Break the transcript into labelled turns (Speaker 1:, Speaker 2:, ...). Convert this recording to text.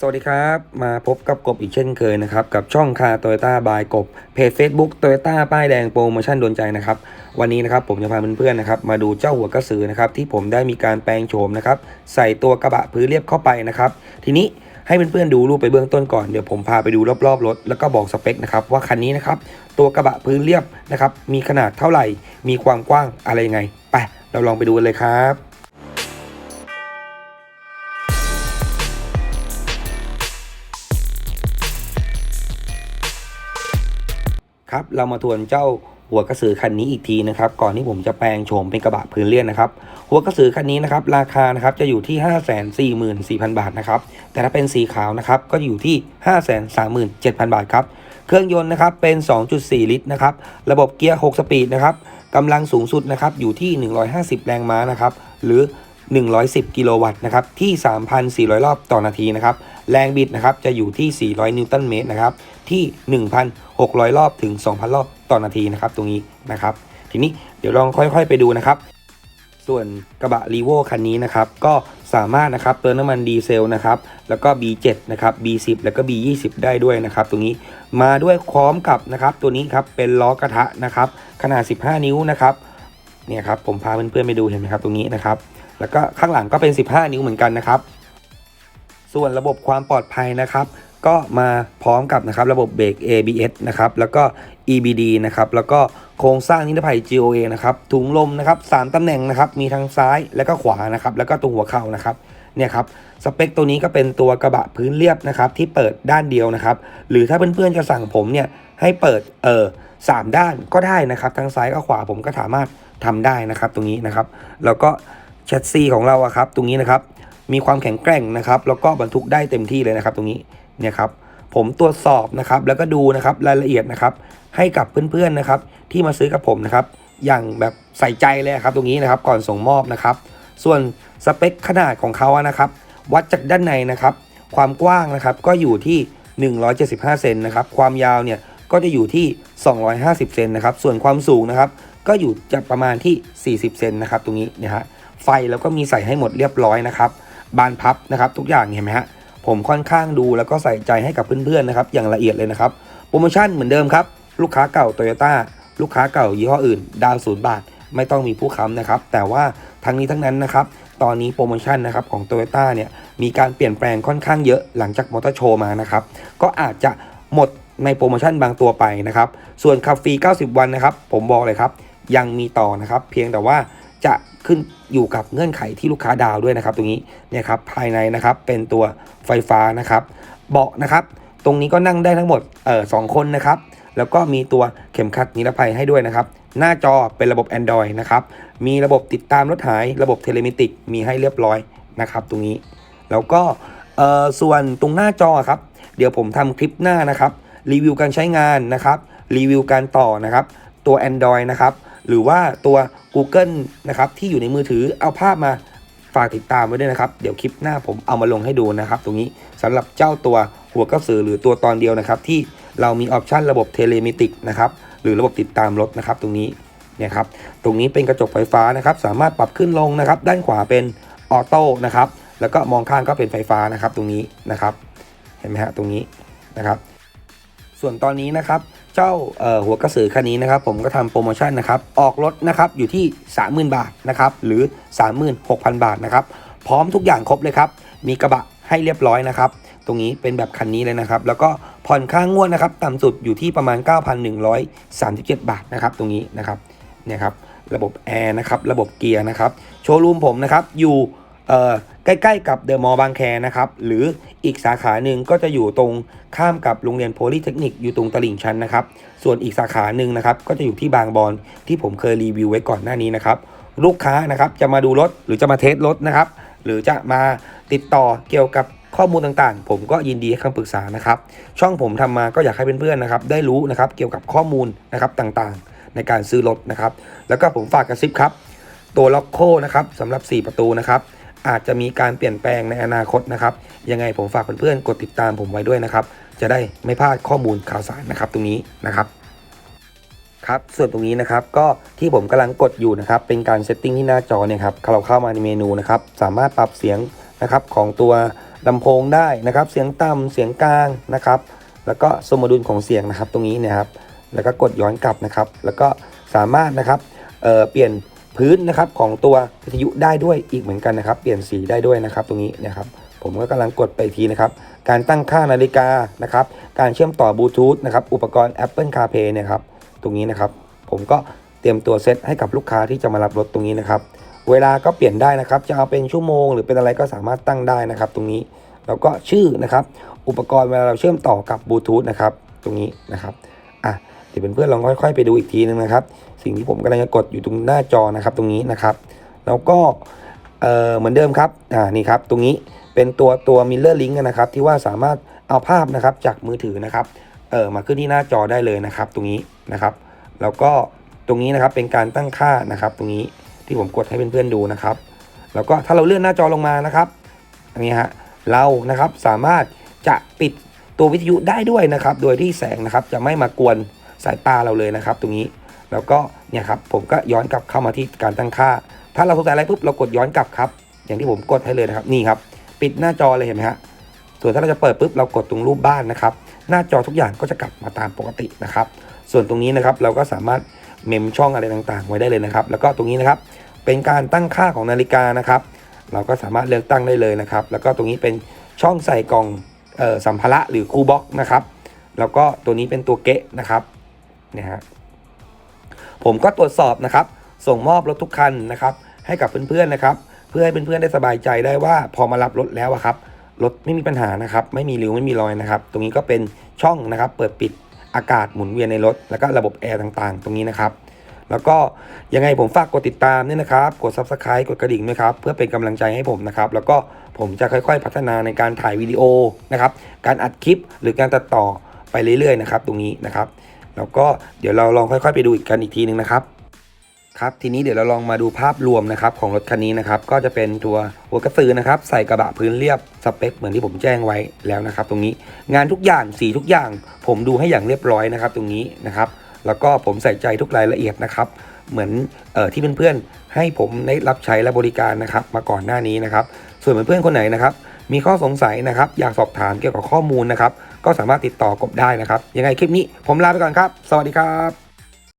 Speaker 1: สวัสดีครับ มาพบกับกบอีกเช่นเคยนะครับ กับช่องคาโตโยต้าบายกบเพจ Facebook โตโยต้าป้ายแดงโปรโมชั่นโดนใจนะครับ วันนี้นะครับผมจะพาเพื่อนๆนะครับมาดูเจ้าหัวกระสือนะครับที่ผมได้มีการแปลงโฉมนะครับใส่ตัวกระบะพื้นเรียบเข้าไปนะครับทีนี้ให้เพื่อนๆดูรูปไปเบื้องต้นก่อนเดี๋ยวผมพาไปดูรอบๆรถแล้วก็บอกสเปคนะครับว่าคันนี้นะครับตัวกระบะพื้นเรียบนะครับมีขนาดเท่าไหร่ มีความกว้างอะไรยังไงไปเราลองไปดูกันเลยครับ ครับเรามาทวนเจ้าหัวกระสือคันนี้อีกทีนะครับก่อนที่ผมจะแปลงโฉมเป็นกระบะพื้นเลียนนะครับหัวกระสือคันนี้นะครับราคานะครับจะอยู่ที่ 5 4 4 0 0 0 บาทนะครับแต่ถ้าเป็นสีขาวนะครับก็อยู่ที่ 5 3 7 0 0 0 บาทครับเครื่องยนต์นะครับเป็น 2.4 ลิตรนะครับระบบเกียร์ 6 สปีดนะครับกำลังสูงสุดนะครับอยู่ที่ 150 แรงม้านะครับหรือ 110 กิโลวัตต์นะครับที่ 3,400 รอบต่อนาทีนะครับแรงบิดนะครับจะอยู่ที่ 400 นิวตันเมตรนะครับที่ 1,600 รอบถึง 2,000 รอบต่อนาทีนะครับตรงนี้นะครับทีนี้เดี๋ยวลองค่อยๆไปดูนะครับส่วนกระบะรีโวคันนี้นะครับก็สามารถนะครับเติมน้ำมันดีเซลนะครับแล้วก็ B7 นะครับ B10 แล้วก็ B20 ได้ด้วยนะครับตรงนี้มาด้วยพร้อมกับนะครับตัวนี้ครับเป็นล้อกระทะนะครับขนาด 15 นิ้วนะครับ เนี่ยครับผมพาเพื่อนๆไปดูเห็นไหมครับตรงนี้นะครับ แล้วก็ข้างหลังก็เป็น 15 นิ้วเหมือนกันนะครับ ส่วนระบบความปลอดภัยนะครับ ก็มาพร้อมกับนะครับระบบเบรก ABS นะครับแล้วก็ EBD นะครับแล้วก็โครงสร้างนิรภัย GOA นะครับถุงลมนะครับสามตำแหน่งนะครับมีทั้งซ้ายและก็ขวานะครับแล้วก็ตรงหัวเข่านะครับเนี่ยครับสเปคตัวนี้ก็เป็นตัวกระบะพื้นเรียบนะครับที่เปิดด้านเดียวนะครับ หรือถ้าเพื่อนๆจะสั่งผมเนี่ยให้เปิดเออสามด้านก็ได้นะครับทั้งซ้ายก็ขวาผมก็สามารถ ทำได้นะครับตรงนี้นะครับ แล้วก็แชสซีของเราอะครับตรงนี้นะครับมีความแข็งแกร่งนะครับแล้วก็บรรทุกได้เต็มที่เลยนะครับ ตรงนี้เนี่ยครับผมตรวจสอบนะครับแล้วก็ดูนะครับรายละเอียดนะครับให้กับเพื่อนๆนะครับที่มาซื้อกับผมนะครับอย่างแบบใส่ใจเลยครับตรงนี้นะครับก่อนส่งมอบนะครับ ส่วนสเปคขนาดของเขาอะนะครับวัดจากด้านในนะครับ ความกว้างนะครับก็อยู่ที่ 175 เซนนะครับความยาวเนี่ยก็จะอยู่ที่ 250 เซนนะครับ ส่วนความสูงนะครับ ก็อยู่จะประมาณที่ 40 เซนนะครับ ตรงนี้นะฮะ ไฟแล้วก็มีใส่ให้หมดเรียบร้อยนะครับ บานพับนะครับ ทุกอย่างเห็นไหมฮะ ผมค่อนข้างดูแล้วก็ใส่ใจให้กับเพื่อนๆนะครับ อย่างละเอียดเลยนะครับ โปรโมชั่นเหมือนเดิมครับ ลูกค้าเก่าโตโยต้า ลูกค้าเก่ายี่ห้ออื่น ดาวศูนย์บาท ไม่ต้องมีผู้ค้ำนะครับ แต่ว่าทั้งนี้ทั้งนั้นนะครับ ตอนนี้โปรโมชั่นนะครับของโตโยต้าเนี่ย มีการเปลี่ยนแปลงค่อนข้างเยอะหลังจากมอเตอร์โชว์มานะครับ ก็อาจจะหมด ในโปรโมชั่นบางตัวไปนะครับ ส่วนขับฟรี 90 วันนะครับ ผมบอกเลยครับ ยังมีต่อนะครับ เพียงแต่ว่าจะขึ้นอยู่กับเงื่อนไขที่ลูกค้าดาวด้วยนะครับ ตรงนี้เนี่ยครับภายในนะครับเป็นตัวไฟฟ้านะครับ เบาะนะครับ ตรงนี้ก็นั่งได้ทั้งหมดเอ่อสองคนนะครับ แล้วก็มีตัวเข็มขัดนิรภัยให้ด้วยนะครับ หน้าจอเป็นระบบ Android นะครับ มีระบบติดตามรถหาย ระบบเทเลมิติกมีให้เรียบร้อยนะครับ ตรงนี้ แล้วก็เอ่อส่วนตรงหน้าจอครับ เดี๋ยวผมทำคลิปหน้านะครับ รีวิวการใช้งานนะครับรีวิวการต่อนะครับ ตัว Android นะครับ หรือว่าตัว Google นะครับที่อยู่ในมือถือเอาภาพมาฝากติดตามไว้ด้วยนะครับ เดี๋ยวคลิปหน้าผมเอามาลงให้ดูนะครับ ตรงนี้สำหรับเจ้าตัวหัวกระสือหรือตัวตอนเดียวนะครับ ที่เรามีออปชันระบบเทเลมิติกนะครับหรือระบบติดตามรถนะครับ ตรงนี้เนี่ยครับตรงนี้เป็นกระจกไฟฟ้านะครับ สามารถปรับขึ้นลงนะครับ ด้านขวาเป็นออโต้นะครับ แล้วก็มองข้างก็เป็นไฟฟ้านะครับ ตรงนี้นะครับ เห็นไหมฮะตรงนี้นะครับ ส่วนตอนนี้นะครับเจ้าหัวกระสือคันนี้นะครับ ผมก็ทำโปรโมชั่นนะครับออกรถนะครับอยู่ที่ 30,000 บาทนะครับหรือ 36,000 บาทนะครับพร้อมทุกอย่างครบเลยครับมีกระบะให้เรียบร้อยนะครับตรงนี้เป็นแบบคันนี้เลยนะครับ แล้วก็ผ่อนค่างวดนะครับต่ำสุดอยู่ที่ประมาณ 9,137 บาทนะครับตรงนี้นะครับเนี่ยครับระบบแอร์นะครับระบบเกียร์นะครับโชว์รูมผมนะครับอยู่ ใกล้ๆกับเดอะมอลล์บางแคนะครับ หรืออีกสาขาหนึ่งก็จะอยู่ตรงข้ามกับโรงเรียนโพลีเทคนิคอยู่ตรงตลิ่งชันนะครับ ส่วนอีกสาขาหนึ่งนะครับ ก็จะอยู่ที่บางบอนที่ผมเคยรีวิวไว้ก่อนหน้านี้นะครับ ลูกค้านะครับจะมาดูรถหรือจะมาเทสรถนะครับ หรือจะมาติดต่อเกี่ยวกับข้อมูลต่างๆ ผมก็ยินดีให้คำปรึกษานะครับ ช่องผมทำมาก็อยากให้เพื่อนๆนะครับ ได้รู้นะครับเกี่ยวกับข้อมูลนะครับต่างๆ ในการซื้อรถนะครับ แล้วก็ผมฝากกระซิบครับ ตัวล็อกโคนะครับสำหรับ 4 ประตูนะครับ อาจจะมีการเปลี่ยนแปลงในอนาคตนะครับ ยังไงผมฝากเพื่อนๆกดติดตามผมไว้ด้วยนะครับ จะได้ไม่พลาดข้อมูลข่าวสารนะครับตรงนี้นะครับครับส่วนตรงนี้นะครับก็ที่ผมกำลังกดอยู่นะครับเป็นการเซตติ้งที่หน้าจอเนี่ยครับเราเข้ามาในเมนูนะครับสามารถปรับเสียงนะครับของตัวลำโพงได้นะครับ เสียงต่ำเสียงกลางนะครับ แล้วก็สมดุลของเสียงนะครับตรงนี้เนะครับ แล้วก็กดย้อนกลับนะครับ แล้วก็สามารถนะครับเเปลี่ยน พื้นนะครับของตัววิทยุได้ด้วยอีกเหมือนกันนะครับ เปลี่ยนสีได้ด้วยนะครับ ตรงนี้นะครับ ผมก็กำลังกดไปทีนะครับ การตั้งค่านาฬิกานะครับ การเชื่อมต่อบลูทูธนะครับ อุปกรณ์ Apple CarPlay นี่ยครับ ตรงนี้นะครับ ผมก็เตรียมตัวเซตให้กับลูกค้าที่จะมารับรถตรงนี้นะครับ เวลาก็เปลี่ยนได้นะครับ จะเอาเป็นชั่วโมง หรือเป็นอะไรก็สามารถตั้งได้นะครับ ตรงนี้ แล้วก็ชื่อนะครับ อุปกรณ์เวลาเราเชื่อมต่อกับบลูทูธนะครับ ตรงนี้นะครับ อะ ดี๋ยวเพื่อนๆลองค่อยๆ ไปดูอีกทีนึงนะครับ สิ่งที่ผมกำลังจะกดอยู่ตรงหน้าจอนะครับ ตรงนี้นะครับ แล้วก็เออเหมือนเดิมครับอ่านี่ครับ ตรงนี้เป็นตัวตัว Mirror Link นะครับ ที่ว่าสามารถเอาภาพนะครับจากมือถือนะครับเออมาขึ้นที่หน้าจอได้เลยนะครับ ตรงนี้นะครับ แล้วก็ตรงนี้นะครับเป็นการตั้งค่านะครับ ตรงนี้ที่ผมกดให้เพื่อนๆดูนะครับ แล้วก็ถ้าเราเลื่อนหน้าจอลงมานะครับอันนี้ฮะเรานะครับสามารถจะปิดตัววิทยุได้ด้วยนะครับ โดยที่แสงนะครับจะไม่มากวน สายตาเราเลยนะครับ ตรงนี้แล้วก็เนี่ยครับผมก็ย้อนกลับเข้ามาที่การตั้งค่า ถ้าเราสงสัยอะไรปุ๊บเรากดย้อนกลับครับ อย่างที่ผมกดให้เลยนะครับนี่ครับ ปิดหน้าจอเลยเห็นไหมฮะส่วนถ้าเราจะเปิดปุ๊บเรากดตรงรูปบ้านนะครับ หน้าจอทุกอย่างก็จะกลับมาตามปกตินะครับ ส่วนตรงนี้นะครับเราก็สามารถเมมช่องอะไรต่างๆ ไว้ได้เลยนะครับ แล้วก็ตรงนี้นะครับเป็นการตั้งค่าของนาฬิกานะครับ เราก็สามารถเลือกตั้งได้เลยนะครับ แล้วก็ตรงนี้เป็นช่องใส่กล่องออสัมภาระหรือคูบ็อกนะครับ แล้วก็ตัวนี้เป็นตัวเกะนะครับ นี่ยฮะผมก็ตรวจสอบนะครับ ส่งมอบรถทุกคันนะครับ ให้กับเพื่อนๆนะครับ เพื่อให้เพื่อนๆได้สบายใจได้ว่าพอมารับรถแล้วอะครับรถไม่มีปัญหานะครับ ไม่มีริ้วไม่มีรอยนะครับ ตรงนี้ก็เป็นช่องนะครับ เปิดปิดอากาศหมุนเวียนในรถ แล้วก็ระบบแอร์ต่างๆ ตรงนี้นะครับ แล้วก็ยังไงผมฝากกดติดตามด้วยนะครับ กด subscribe กดกระดิ่งด้วยครับ เพื่อเป็นกำลังใจให้ผมนะครับ แล้วก็ผมจะค่อยๆ พัฒนาในการถ่ายวิดีโอนะครับ การอัดคลิปหรือการตัดต่อไปเรื่อยๆนะครับ ตรงนี้นะครับ แล้วก็เดี๋ยวเราลองค่อยๆ ไปดูอีกกันอีกทีหนึ่งนะครับครับทีนี้เดี๋ยวเราลองมาดูภาพรวมนะครับของรถคันนี้นะครับก็จะเป็นตัวหัวกระสือนะครับใส่กระบะพื้นเรียบสเปคเหมือนที่ผมแจ้งไว้แล้วนะครับ ตรงนี้งานทุกอย่างสีทุกอย่าง ผมดูให้อย่างเรียบร้อยนะครับ ตรงนี้นะครับแล้วก็ผมใส่ใจทุกรายละเอียดนะครับเหมือนเออที่เพื่อนๆให้ผมได้รับใช้และบริการนะครับ มาก่อนหน้านี้นะครับ ส่วนเพื่อนๆคนไหนนะครับ มีข้อสงสัยนะครับ อยากสอบถามเกี่ยวกับข้อมูลนะครับ ก็สามารถติดต่อกบได้นะครับ ยังไงคลิปนี้ผมลาไปก่อนครับ สวัสดีครับ